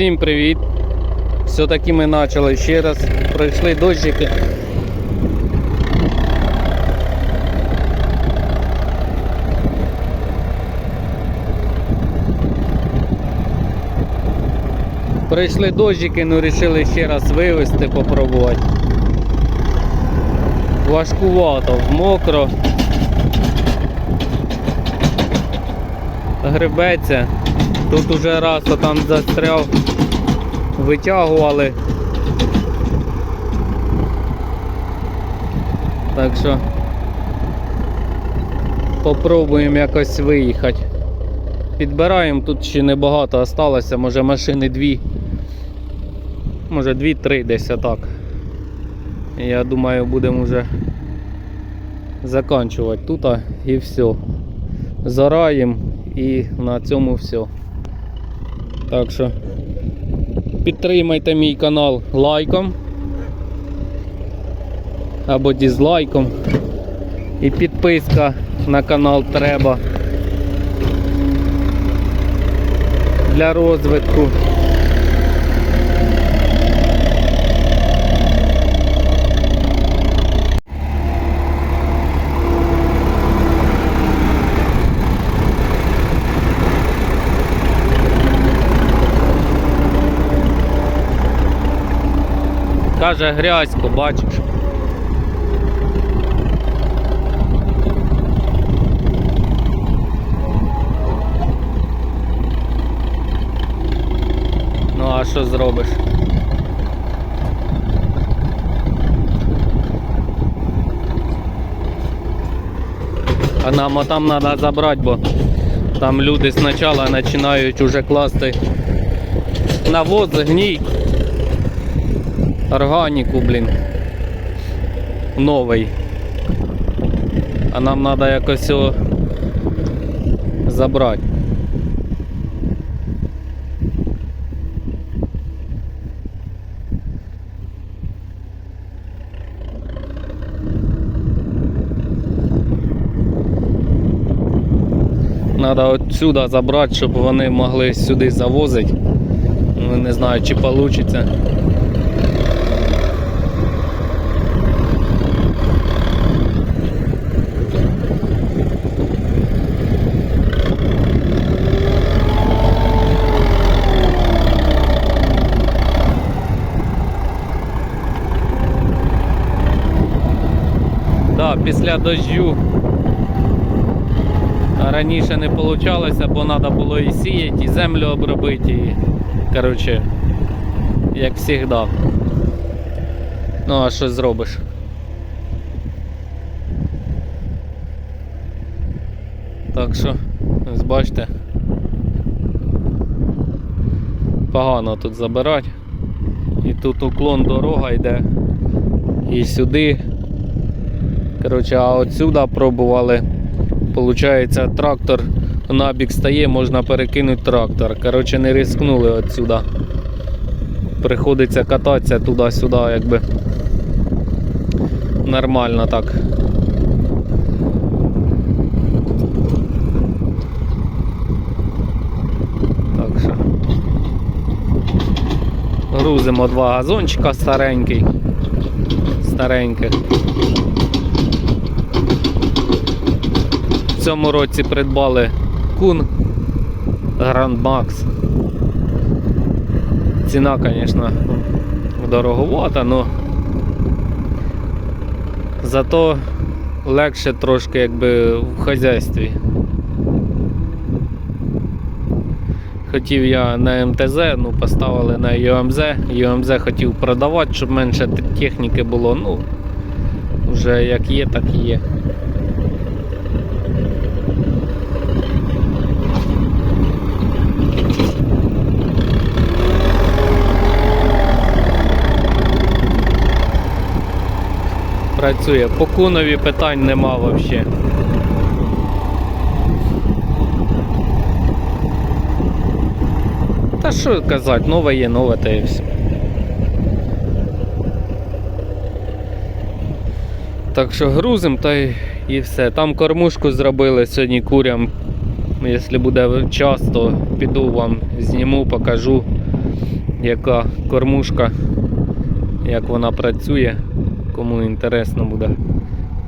Всім привіт! Все-таки ми почали ще раз. Пройшли дощики. Пройшли дощики, ну вирішили ще раз вивезти, попробувати. Важкувато, мокро. Гребеться. Тут уже раз там застряв, витягували. Так що попробуємо якось виїхати. Підбираємо, тут ще небагато осталося, може машини дві. Може дві-три десь отак. Я думаю, будемо вже закінчувати тут і все. Зараємо і на цьому все. Так що підтримайте мій канал лайком або дізлайком. І підписка на канал треба для розвитку. Каже грязько, бачиш. Ну а що зробиш? А нам там треба забрати, бо там люди спочатку починають уже класти навоз, гній органіку, блін. Новий. А нам треба якось його забрати. Треба отсюда забрати, щоб вони могли сюди завозити. Ну, Не знаю, чи вийде. Да, після дощу раніше не вийшло, бо треба було і сіяти, і землю обробити, і коротше, як завжди. Ну, а що зробиш? Так що, ось бачите, погано тут забирати. І тут уклон дорога йде. І сюди Коротше, а отсюда пробували. Получається, трактор набік стає, можна перекинути трактор. Коротше, не рискнули отсюда. Приходиться кататися туди-сюди, якби нормально так. Так що грузимо два газончика старенький, стареньких. В цьому році придбали кун Grand Max. Ціна, звісно, дороговата, але зато легше трошки якби в хазяйстві. Хотів я на МТЗ, ну поставили на ЮМЗ. ЮМЗ хотів продавати, щоб менше техніки було. Ну, вже як є, так і є. Працює. По кунові питань нема взагалі. Та що казати, нове є нове та і все. Так що грузим та і все. Там кормушку зробили сьогодні курям. Якщо буде час, то піду вам зніму, покажу. яка кормушка, як вона працює. Кому інтересно буде,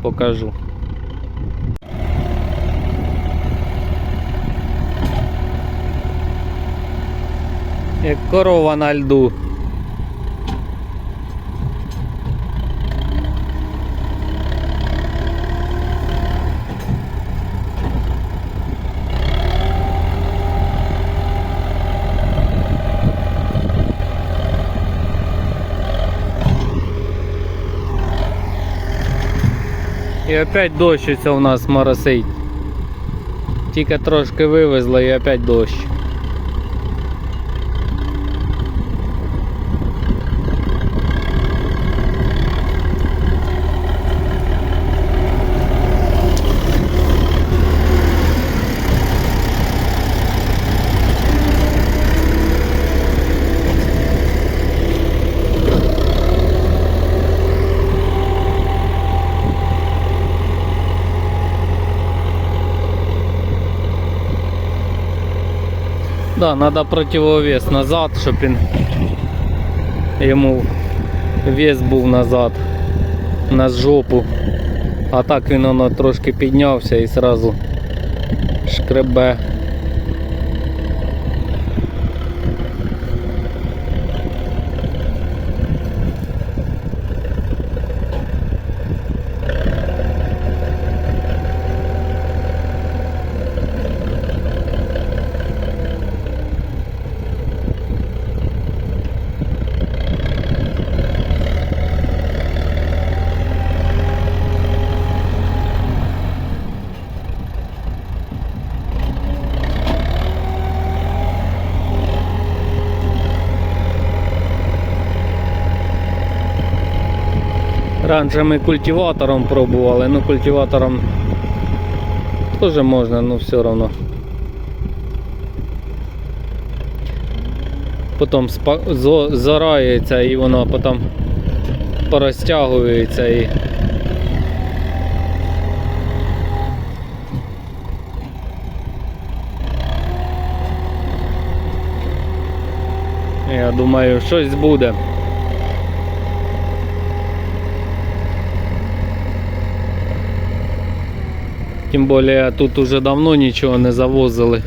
покажу. Як корова на льду. І опять дощ у нас моросить. Тільки трошки вивезло і опять дощ. Надо противовес назад, він йому вес був назад на жопу. А так він воно трошки піднявся і сразу шкребе. Раніше ми культиватором пробували, ну культиватором теж можна, ну все одно. Потім зарається і воно потім порозтягується і. Я думаю, щось буде. Тим більше тут уже давно нічого не завозили.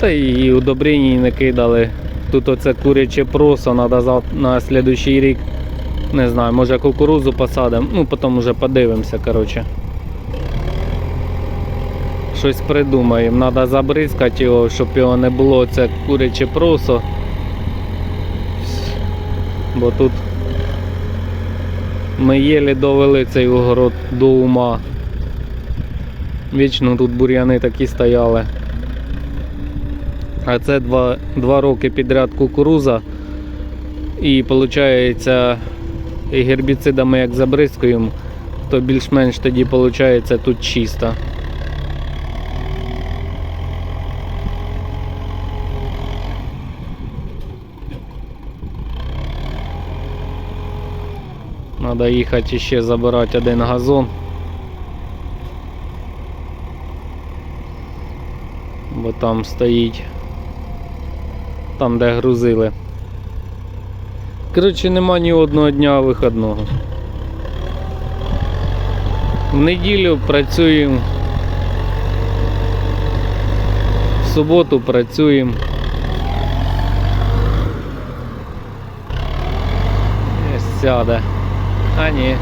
Та і удобрень не кидали. Тут оце куряче просо, треба на слідуючий рік. Не знаю, може кукурузу посадимо. Ну, потім вже подивимося, коротше. Щось придумаємо. Треба забризкати його, щоб його не було це куряче просо. Бо тут ми єлі довели цей огород до ума. Вічно тут бур'яни такі стояли. А це два, два роки підряд кукуруза. І виходить, і гербіцидами як забризкуємо, то більш-менш тоді виходить тут чисто. Треба їхати ще забирати один газон. Бо там стоїть. Там де грузили. Коротше, нема ні одного дня виходного. В неділю працюємо. В суботу працюємо. Сяде. А ні.